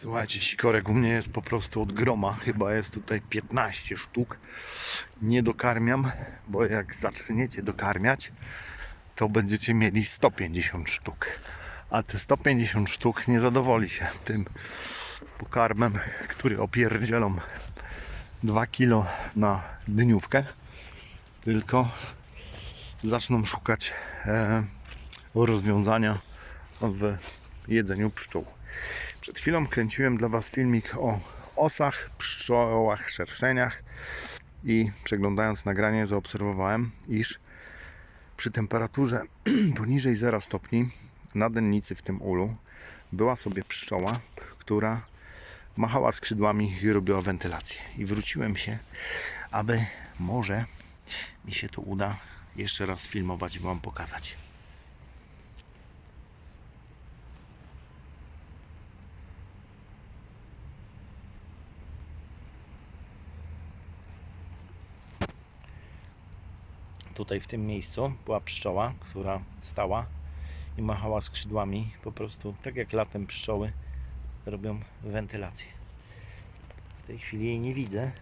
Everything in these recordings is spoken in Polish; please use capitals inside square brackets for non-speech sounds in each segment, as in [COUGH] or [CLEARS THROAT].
Słuchajcie, sikorek u mnie jest po prostu od groma. Chyba jest tutaj 15 sztuk. Nie dokarmiam, bo jak zaczniecie dokarmiać, to będziecie mieli 150 sztuk. A te 150 sztuk nie zadowoli się tym pokarmem, który opierdzielą 2 kilo na dniówkę, tylko zaczną szukać e, rozwiązania w jedzeniu pszczół. Przed chwilą kręciłem dla Was filmik o osach, pszczołach, szerszeniach i przeglądając nagranie zaobserwowałem, iż przy temperaturze [CLEARS THROAT] poniżej 0 stopni na dennicy w tym ulu była sobie pszczoła, która machała skrzydłami i robiła wentylację. I wróciłem się, aby może mi się to uda jeszcze raz filmować i Wam pokazać. Tutaj w tym miejscu była pszczoła, która stała i machała skrzydłami, po prostu tak jak latem pszczoły robią wentylację. W tej chwili jej nie widzę,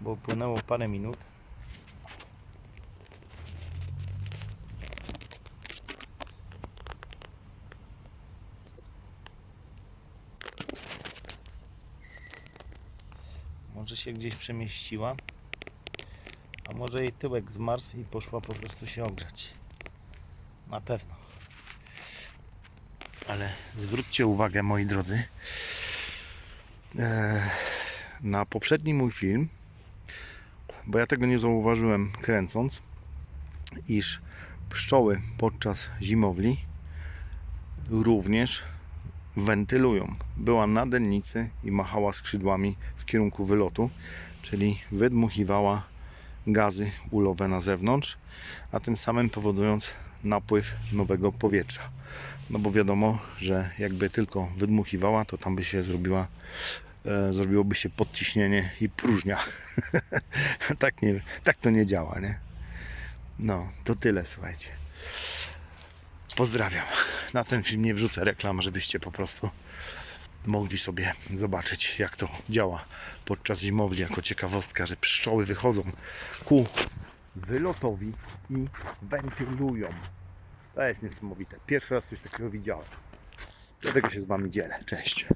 bo upłynęło parę minut. Może się gdzieś przemieściła, a może jej tyłek zmarzł i poszła po prostu się ogrzać. Na pewno. Ale zwróćcie uwagę, moi drodzy, e, na poprzedni mój film, bo ja tego nie zauważyłem kręcąc, iż pszczoły podczas zimowli również wentylują. Była na dennicy i machała skrzydłami w kierunku wylotu, czyli wydmuchiwała gazy ulowe na zewnątrz, a tym samym powodując napływ nowego powietrza. No bo wiadomo, że jakby tylko wydmuchiwała, to tam by się zrobiła, e, zrobiłoby się podciśnienie i próżnia. [LAUGHS] tak, nie, tak to nie działa, nie? No, to tyle, słuchajcie. Pozdrawiam. Na ten film nie wrzucę reklam, żebyście po prostu mogli sobie zobaczyć, jak to działa podczas zimowli, jako ciekawostka, że pszczoły wychodzą ku wylotowi i wentylują. To jest niesamowite. Pierwszy raz coś takiego widziałem. Dlatego się z Wami dzielę. Cześć.